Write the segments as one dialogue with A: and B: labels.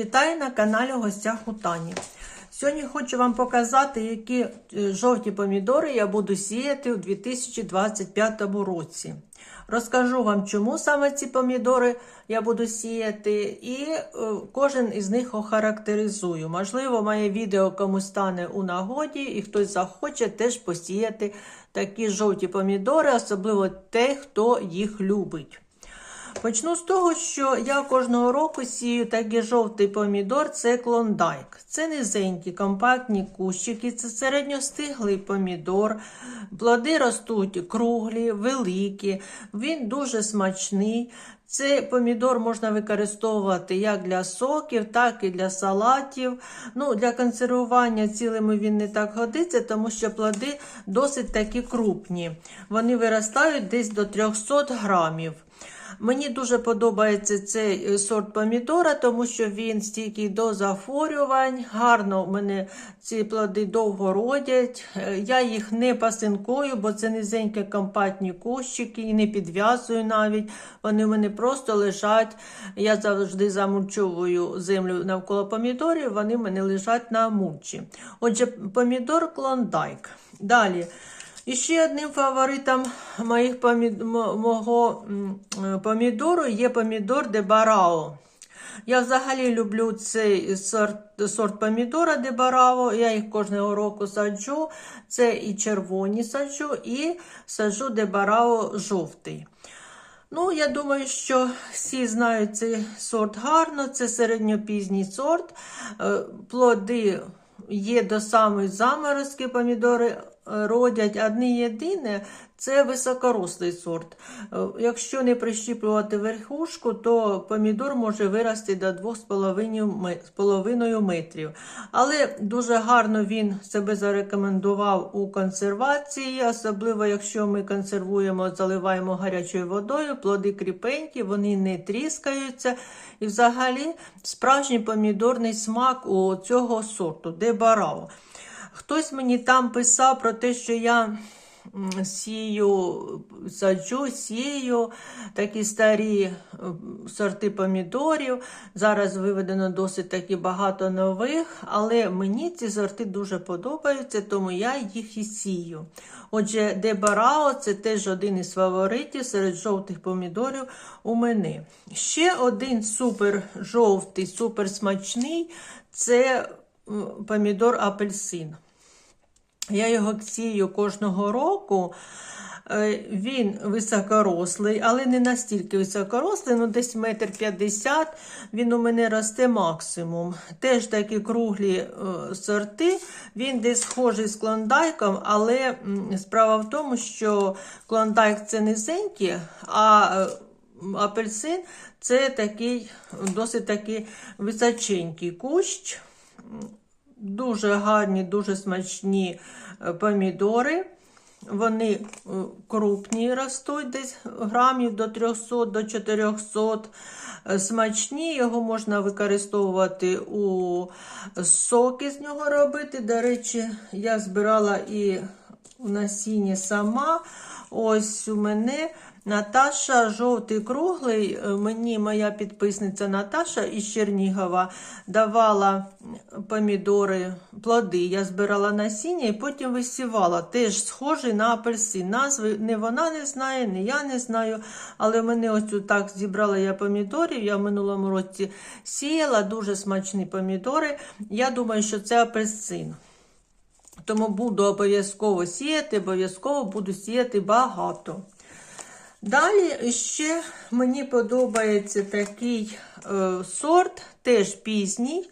A: Вітаю на каналі Гостях у Тані. Сьогодні хочу вам показати, які е, жовті помідори я буду сіяти у 2025 році. Розкажу вам, чому саме ці помідори я буду сіяти, і е, кожен із них охарактеризую. Можливо, моє відео комусь стане у нагоді, і хтось захоче теж посіяти такі жовті помідори, особливо те, хто їх любить. Почну з того, що я кожного року сію такий жовтий помідор, це клондайк. Це низенькі, компактні кущики, це середньостиглий помідор. Плоди ростуть круглі, великі, він дуже смачний. Цей помідор можна використовувати як для соків, так і для салатів. Ну, Для консервування цілими він не так годиться, тому що плоди досить такі крупні. Вони виростають десь до 300 грамів. Мені дуже подобається цей е, сорт помідора, тому що він стійкий до захворювань. Гарно в мене ці плоди довго родять. Е, Я їх не пасинкую, бо це низенькі компактні кущики і не підв'язую навіть. Вони в мене просто лежать. Я завжди замульчовую землю навколо помідорів, вони в мене лежать на мульчі. Отже, помідор клондайк. Далі. І ще одним фаворитом моїх помід... мого помідору є помідор де Барао. Я взагалі люблю цей сорт сорт помідора де Барао. Я їх кожного року саджу. Це і червоні саджу, і саджу де Барао жовтий. Ну, я думаю, що всі знають цей сорт гарно, це середньопізній сорт. Е, плоди є до самої заморозки помідори родять одне єдине це високорослий сорт. Якщо не прищіплювати верхушку, то помідор може вирости до 2,5 метрів. Але дуже гарно він себе зарекомендував у консервації, особливо якщо ми консервуємо, заливаємо гарячою водою, плоди кріпенькі, вони не тріскаються. І взагалі справжній помідорний смак у цього сорту, де барао. Хтось мені там писав про те, що я сію, саджу, сію такі старі сорти помідорів. Зараз виведено досить таки багато нових, але мені ці сорти дуже подобаються, тому я їх і сію. Отже, Дебарао це теж один із фаворитів серед жовтих помідорів у мене. Ще один супер жовтий, супер смачний це помідор апельсин. Я його сію кожного року. Е, він високорослий, але не настільки високорослий, ну десь метр п'ятдесят. Він у мене росте максимум. Теж такі круглі е, сорти. Він десь схожий з клондайком, але справа в тому, що клондайк це низенький, а апельсин це такий досить такий височенький кущ. Дуже гарні, дуже смачні е, помідори. Вони е, крупні ростуть десь грамів до 300 до 400. Е, смачні, його можна використовувати у соки з нього робити. До речі, я збирала і в насінні сама. Ось у мене Наташа жовтий круглий, е, мені моя підписниця Наташа із Чернігова давала помідори, плоди. Я збирала насіння і потім висівала. Теж схожий на апельсин. Назви не вона не знає, не я не знаю. Але мене ось так зібрала я помідорів. Я в минулому році сіяла дуже смачні помідори. Я думаю, що це апельсин. Тому буду обов'язково сіяти, обов'язково буду сіяти багато. Далі ще мені подобається такий е, сорт, теж пізній.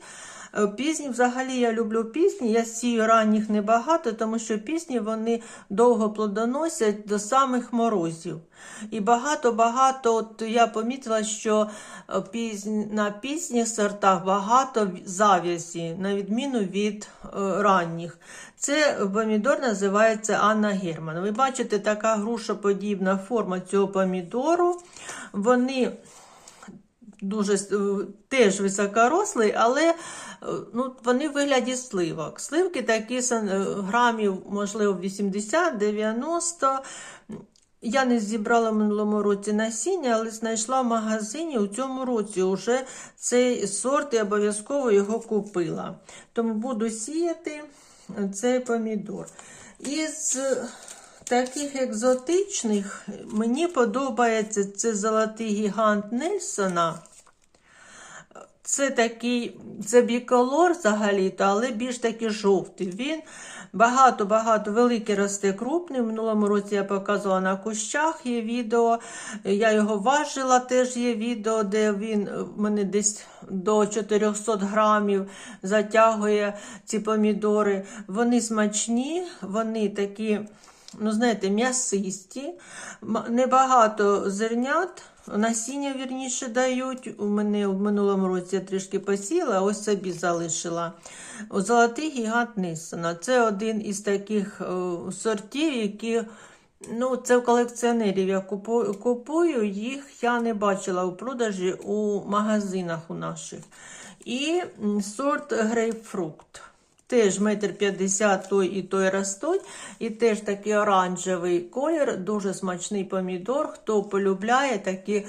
A: Е, пізні, взагалі, я люблю пісні. Я сію ранніх небагато, тому що пісні вони довго плодоносять до самих морозів. І багато-багато, от я помітила, що е, пізні, на пізніх сортах багато зав'язі, на відміну від е, ранніх. Це помідор називається Анна Герман. Ви бачите, така грушоподібна форма цього помідору. Вони дуже е, теж високорослий, але е, ну, вони в вигляді сливок. Сливки такі е, грамів, можливо, 80-90. Я не зібрала в минулому році насіння, але знайшла в магазині у цьому році вже цей сорт і обов'язково його купила. Тому буду сіяти цей помідор. Із таких екзотичних мені подобається це золотий гігант Нельсона. Це такий, це біколор взагалі-то, але більш такий жовтий. Він багато-багато великий росте крупний. В минулому році я показувала на кущах, є відео. Я його важила, теж є відео, де він в мене десь до 400 грамів затягує ці помідори. Вони смачні, вони такі, ну знаєте, м'ясисті, небагато зернят. Насіння, вірніше, дають. У мене в минулому році я трішки посіла, ось собі залишила. Золотий гігант Ниссена. Це один із таких е, сортів, які. Ну, це в колекціонерів я купую, купую, їх я не бачила у продажі у магазинах у наших. І сорт грейпфрукт. Теж метр п'ятдесят той і той ростуть. І теж такий оранжевий колір, дуже смачний помідор. Хто полюбляє такі,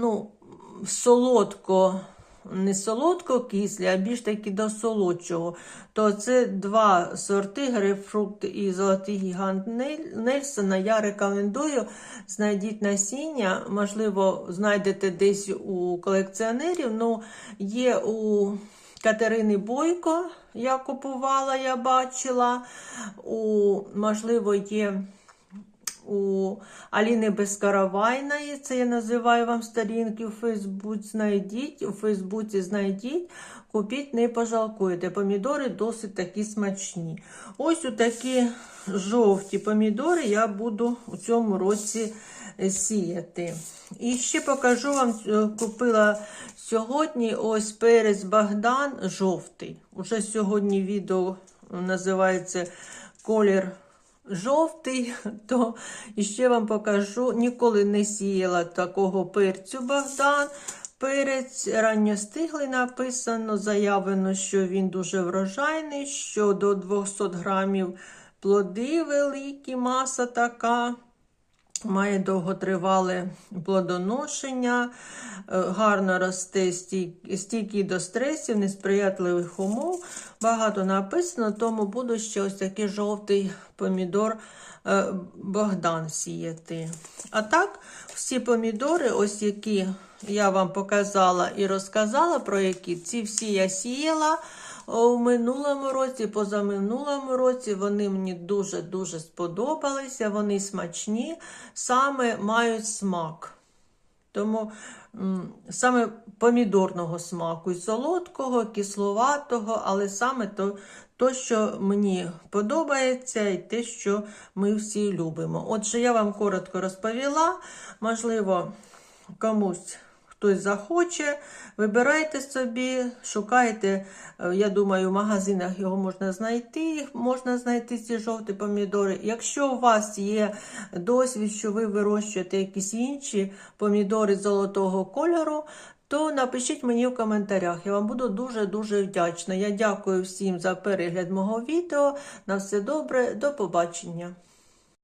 A: ну, солодко, не солодко кислі, а більш такі до солодчого. То це два сорти грейпфрукт і золотий гігант Нельсона. Я рекомендую. Знайдіть насіння, можливо, знайдете десь у колекціонерів. Ну, є у Катерини Бойко, я купувала, я бачила. У, можливо, є у Аліни Безкаравайної, це я називаю вам сторінки у Фейсбуці, знайдіть, у Фейсбуці знайдіть, купіть, не пожалкуєте. Помідори досить такі смачні. Ось у такі жовті помідори я буду у цьому році сіяти. І ще покажу вам, е, купила сьогодні ось перець Богдан жовтий. Уже сьогодні відео називається колір жовтий, то ще вам покажу, ніколи не сіяла такого перцю Богдан. Перець ранньостиглий написано, заявлено, що він дуже врожайний, що до 200 грамів плоди великі, маса така. Має довготривале плодоношення, е, гарно росте стій- стійкий до стресів, несприятливих умов. Багато написано, тому буду ще ось такий жовтий помідор е, Богдан сіяти. А так, всі помідори, ось які я вам показала і розказала, про які ці всі я сіяла. У минулому році, позаминулому році вони мені дуже-дуже сподобалися, вони смачні, саме мають смак. Тому саме помідорного смаку, і солодкого, кисловатого, але саме то, то, що мені подобається, і те, що ми всі любимо. Отже, я вам коротко розповіла. Можливо, комусь хтось захоче, вибирайте собі, шукайте. Е, Я думаю, в магазинах його можна знайти. Можна знайти ці жовті помідори. Якщо у вас є досвід, що ви вирощуєте якісь інші помідори золотого кольору, то напишіть мені в коментарях. Я вам буду дуже-дуже вдячна. Я дякую всім за перегляд мого відео. На все добре, до побачення.